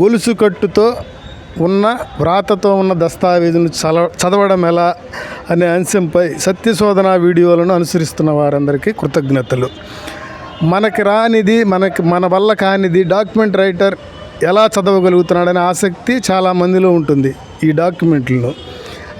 గొలుసు కట్టుతో ఉన్న వ్రాతతో ఉన్న దస్తావేజును చల చదవడం ఎలా అనే అంశంపై సత్యశోధన వీడియోలను అనుసరిస్తున్న వారందరికీ కృతజ్ఞతలు. మనకి రానిది మనకి మన వల్ల కానిది డాక్యుమెంట్ రైటర్ ఎలా చదవగలుగుతున్నాడనే ఆసక్తి చాలా మందిలో ఉంటుంది ఈ డాక్యుమెంట్లను.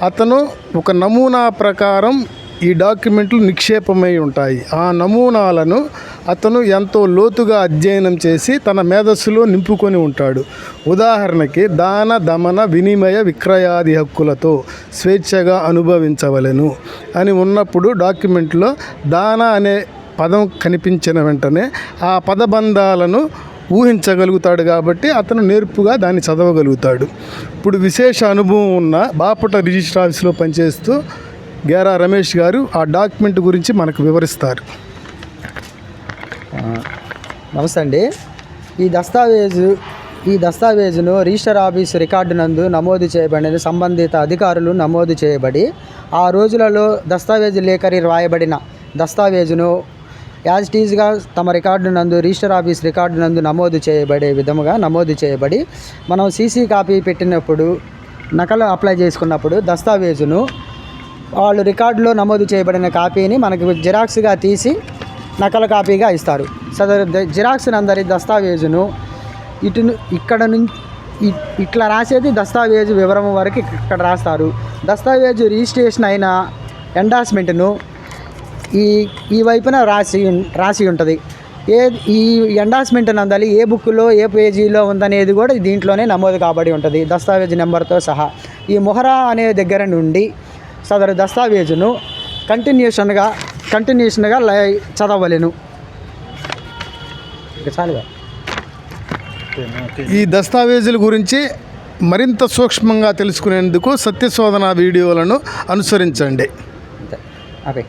అతను ఒక నమూనా ప్రకారం ఈ డాక్యుమెంట్లు నిక్షేపమై ఉంటాయి. ఆ నమూనాలను అతను ఎంతో లోతుగా అధ్యయనం చేసి తన మేధస్సులో నింపుకొని ఉంటాడు. ఉదాహరణకి దాన దమన వినిమయ విక్రయాది హక్కులతో స్వేచ్ఛగా అనుభవించవలెను అని ఉన్నప్పుడు డాక్యుమెంట్లో దాన అనే పదం కనిపించిన వెంటనే ఆ పదబంధాలను ఊహించగలుగుతాడు కాబట్టి అతను నేర్పుగా దాన్ని చదవగలుగుతాడు. ఇప్పుడు విశేష అనుభవం ఉన్న బాపట రిజిస్టర్ ఆఫీస్లో పనిచేస్తూ గేరా రమేష్ గారు ఆ డాక్యుమెంట్ గురించి మనకు వివరిస్తారు. నమస్తే అండి. ఈ దస్తావేజు ఈ దస్తావేజును రిజిస్టర్ ఆఫీస్ రికార్డు నందు నమోదు చేయబడిన సంబంధిత అధికారులు నమోదు చేయబడి ఆ రోజులలో దస్తావేజు లేఖరి రాయబడిన దస్తావేజును యాజ్ టీజ్గా తమ రికార్డు నందు రిజిస్టర్ ఆఫీస్ రికార్డు నందు నమోదు చేయబడే విధముగా నమోదు చేయబడి మనం సీసీ కాపీ పెట్టినప్పుడు నకలు అప్లై చేసుకున్నప్పుడు దస్తావేజును వాళ్ళు రికార్డులో నమోదు చేయబడిన కాపీని మనకు జిరాక్స్గా తీసి నకల కాపీగా ఇస్తారు. సదరు ద- జిరాక్స్ నందరి దస్తావేజును ఇటు ఇక్కడ నుంచి ఇట్లా రాసేది దస్తావేజు వివరం వరకు ఇక్కడ రాస్తారు. దస్తావేజు రిజిస్ట్రేషన్ అయిన ఎండాస్మెంట్ను ఈ ఈ వైపున రాసి రాసి ఉంటుంది. ఏ ఈ ఎండార్స్మెంట్ నందలి ఏ బుక్లో ఏ పేజీలో ఉందనేది కూడా దీంట్లోనే నమోదు కాబడి ఉంటుంది. దస్తావేజ్ నెంబర్తో సహా. ఈ మొహరా అనే దగ్గర నుండి సదరు దస్తావేజును కంటిన్యూషన్గా కంటిన్యూషన్గా లై చదవలేను. ఇక చాలుగా. ఈ దస్తావేజుల గురించి మరింత సూక్ష్మంగా తెలుసుకునేందుకు సత్యశోధన వీడియోలను అనుసరించండి. అదే